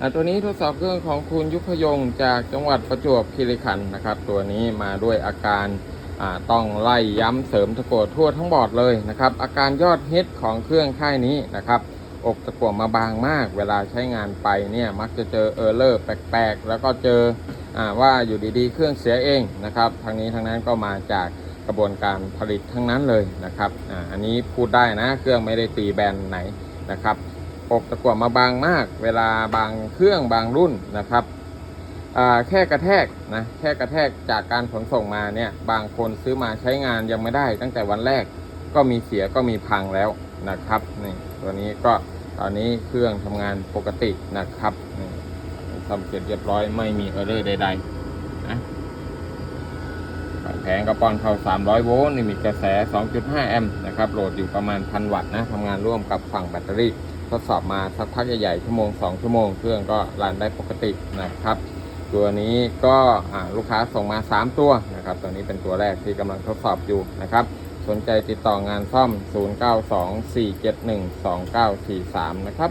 อะตัวนี้ทดสอบเครื่องของคุณยุพยงจากจังหวัดประจวบคีรีขันธ์นะครับ ตัวนี้มาด้วยอาการอ่าต้องไล่ย้ำเสริมตะกั่วทั่วทั้งบอร์ดเลยนะครับ อาการยอดฮิตของเครื่องค่ายนี้นะครับอกตะกั่วมาบางมาก เวลาใช้งานไปเนี่ยมักจะเจอเออร์เลอร์แปลกๆ แล้วก็เจออาว่าอยู่ดีๆ เครื่องเสียเองนะครับทางนี้ทางนั้นก็มาจากกระบวนการผลิตทั้งนั้นเลยนะครับอาอันนี้พูดได้นะเครื่องไม่ได้ตีแบรนด์ไหนนะครับ อกตะกั่วมาบางมาก เวลาบางเครื่องบางรุ่นนะครับแค่กระแทกนะแค่กระแทกจากการขนส่งมาเนี่ยบางคนซื้อมาใช้งานยังไม่ได้ ตั้งแต่วันแรกก็มีเสียก็มีพังแล้วนะครับนี่ตัวนี้ก็ตอนนี้เครื่องทำงานปกตินะครับนี่ทำเสร็จเรียบร้อยไม่มีเออร์เลอร์ใดๆนะแผงกระป้อนเข้า 300 โวลต์นี่มีกระแส 2.5 แอมป์นะครับโหลดอยู่ประมาณ 1,000 วัตต์นะทำงานร่วมกับฝั่งแบตเตอรี่ ทดสอบมาสักพักใหญ่ๆชั่วโมง 2 ชั่วโมง เครื่องก็รันได้ปกตินะครับ ตัวนี้ก็ลูกค้าส่งมา 3 ตัวนะครับตัวนี้เป็นตัวแรกที่กำลังทดสอบอยู่นะครับ สนใจติดต่องานซ่อม 0924712943 นะครับ